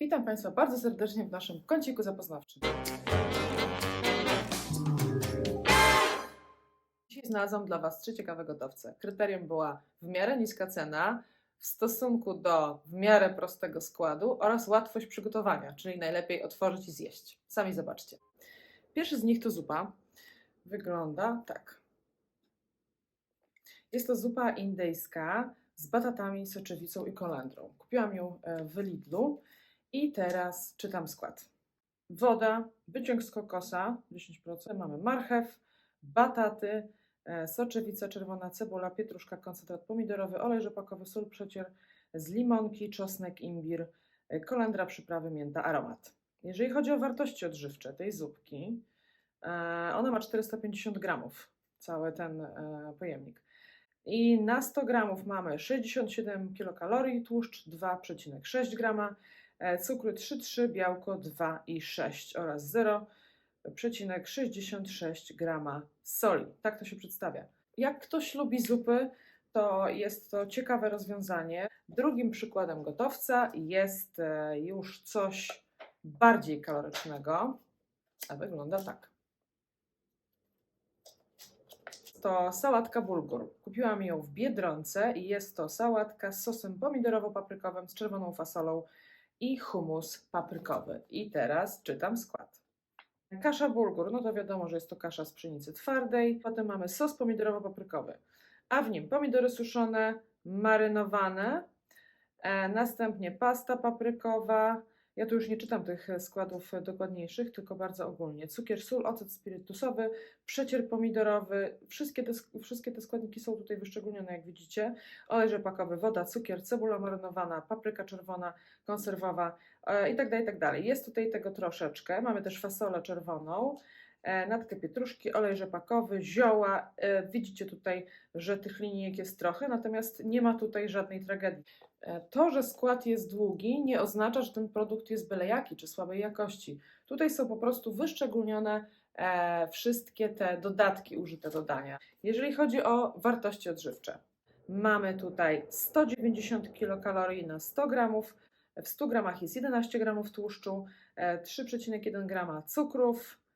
Witam Państwa bardzo serdecznie w naszym kąciku zapoznawczym. Dzisiaj znalazłam dla Was trzy ciekawe gotowce. Kryterium była w miarę niska cena w stosunku do w miarę prostego składu oraz łatwość przygotowania, czyli najlepiej otworzyć i zjeść. Sami zobaczcie. Pierwszy z nich to zupa. Wygląda tak. Jest to zupa indyjska z batatami, soczewicą i kolendrą. Kupiłam ją e, w Lidlu i teraz czytam skład. Woda, wyciąg z kokosa 10%, mamy marchew, bataty, e, soczewica czerwona, cebula, pietruszka, koncentrat pomidorowy, olej rzepakowy, sól, przecier z limonki, czosnek, imbir, e, kolendra, przyprawy, mięta, aromat. Jeżeli chodzi o wartości odżywcze tej zupki, e, ona ma 450 gramów, cały ten pojemnik. I na 100 gramów mamy 67 kilokalorii, tłuszcz 2,6 grama, cukru 3,3, białko 2,6 oraz 0,66 grama soli. Tak to się przedstawia. Jak ktoś lubi zupy, to jest to ciekawe rozwiązanie. Drugim przykładem gotowca jest e, już coś bardziej kalorycznego, a wygląda tak. to sałatka bulgur. Kupiłam ją w Biedronce i jest to sałatka z sosem pomidorowo-paprykowym, z czerwoną fasolą i humus paprykowy. I teraz czytam skład. Kasza bulgur, no to wiadomo, że jest to kasza z pszenicy twardej. Potem mamy sos pomidorowo-paprykowy, a w nim pomidory suszone, marynowane, e, następnie pasta paprykowa, ja tu już nie czytam tych e, składów e, dokładniejszych, tylko bardzo ogólnie. Cukier, sól, ocet spirytusowy, przecier pomidorowy. Wszystkie te, wszystkie te składniki są tutaj wyszczególnione, jak widzicie. Olej rzepakowy, woda, cukier, cebula marynowana, papryka czerwona, konserwowa e, i tak tak. Jest tutaj tego troszeczkę. Mamy też fasolę czerwoną, natkę pietruszki, olej rzepakowy, zioła. E, widzicie tutaj, że tych linijek jest trochę, natomiast nie ma tutaj żadnej tragedii. E, To, że skład jest długi, nie oznacza, że ten produkt jest byle jaki czy słabej jakości. Tutaj są po prostu wyszczególnione e, wszystkie te dodatki użyte do dania. Jeżeli chodzi o wartości odżywcze, mamy tutaj 190 kilokalorii na 100 gramów, w 100 gramach jest 11 gramów tłuszczu, e, 3,1 grama cukrów, e,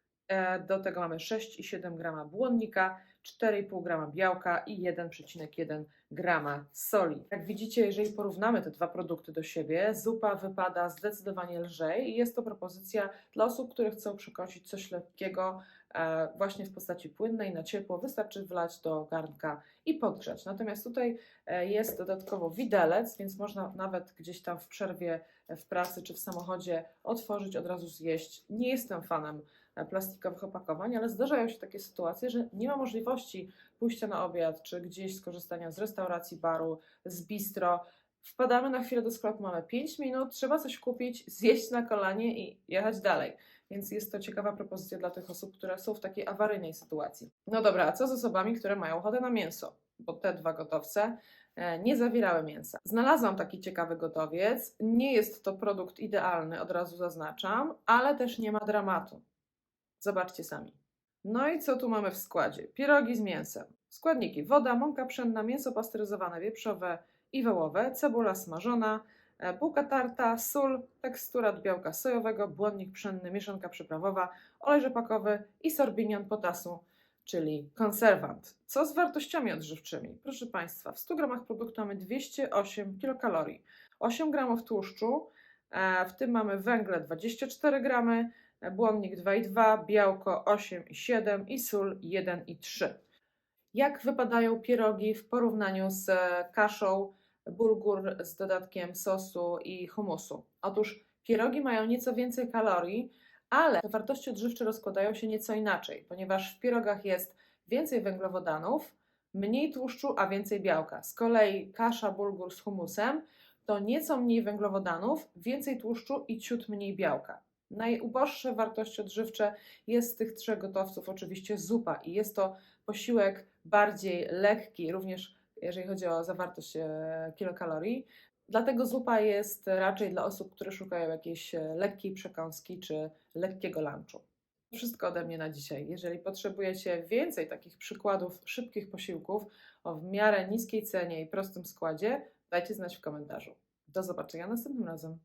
do tego mamy 6,7 grama błonnika, 4,5 grama białka i 1,1 grama soli. Jak widzicie, jeżeli porównamy te dwa produkty do siebie, zupa wypada zdecydowanie lżej i jest to propozycja dla osób, które chcą przekąsić coś lekkiego, e, właśnie w postaci płynnej, na ciepło. Wystarczy wlać do garnka i podgrzać. Natomiast tutaj e, jest dodatkowo widelec, więc można nawet gdzieś tam w przerwie e, w pracy czy w samochodzie otworzyć, od razu zjeść. Nie jestem fanem e, plastikowych opakowań, ale zdarzają się takie sytuacje, że nie ma możliwości pójścia na obiad, czy gdzieś skorzystania z restauracji, baru, z bistro. Wpadamy na chwilę do sklepu, mamy 5 minut, trzeba coś kupić, zjeść na kolanie i jechać dalej. Więc jest to ciekawa propozycja dla tych osób, które są w takiej awaryjnej sytuacji. No dobra, a co z osobami, które mają ochotę na mięso? Bo te dwa gotowce e, nie zawierały mięsa. Znalazłam taki ciekawy gotowiec. Nie jest to produkt idealny, od razu zaznaczam, ale też nie ma dramatu. Zobaczcie sami. No i co tu mamy w składzie? Pierogi z mięsem. Składniki: woda, mąka pszenna, mięso pasteryzowane, wieprzowe i wołowe, cebula smażona, e, bułka tarta, sól, tekstura od białka sojowego, błonnik pszenny, mieszanka przyprawowa, olej rzepakowy i sorbinion potasu, czyli konserwant. Co z wartościami odżywczymi? Proszę Państwa, w 100 gramach produktu mamy 208 kilokalorii, 8 gramów tłuszczu, e, w tym mamy węgle 24 gramy, błonnik 2,2, białko 8,7 i sól 1,3. Jak wypadają pierogi w porównaniu z kaszą bulgur z dodatkiem sosu i humusu? Otóż pierogi mają nieco więcej kalorii, ale te wartości odżywcze rozkładają się nieco inaczej, ponieważ w pierogach jest więcej węglowodanów, mniej tłuszczu, a więcej białka. Z kolei kasza bulgur z humusem to nieco mniej węglowodanów, więcej tłuszczu i ciut mniej białka. Najuboższe wartości odżywcze jest z tych trzech gotowców oczywiście zupa i jest to posiłek bardziej lekki, również jeżeli chodzi o zawartość e, kilokalorii. Dlatego zupa jest raczej dla osób, które szukają jakiejś e, lekkiej przekąski czy lekkiego lunchu. Wszystko ode mnie na dzisiaj. Jeżeli potrzebujecie więcej takich przykładów szybkich posiłków o w miarę niskiej cenie i prostym składzie, dajcie znać w komentarzu. Do zobaczenia następnym razem.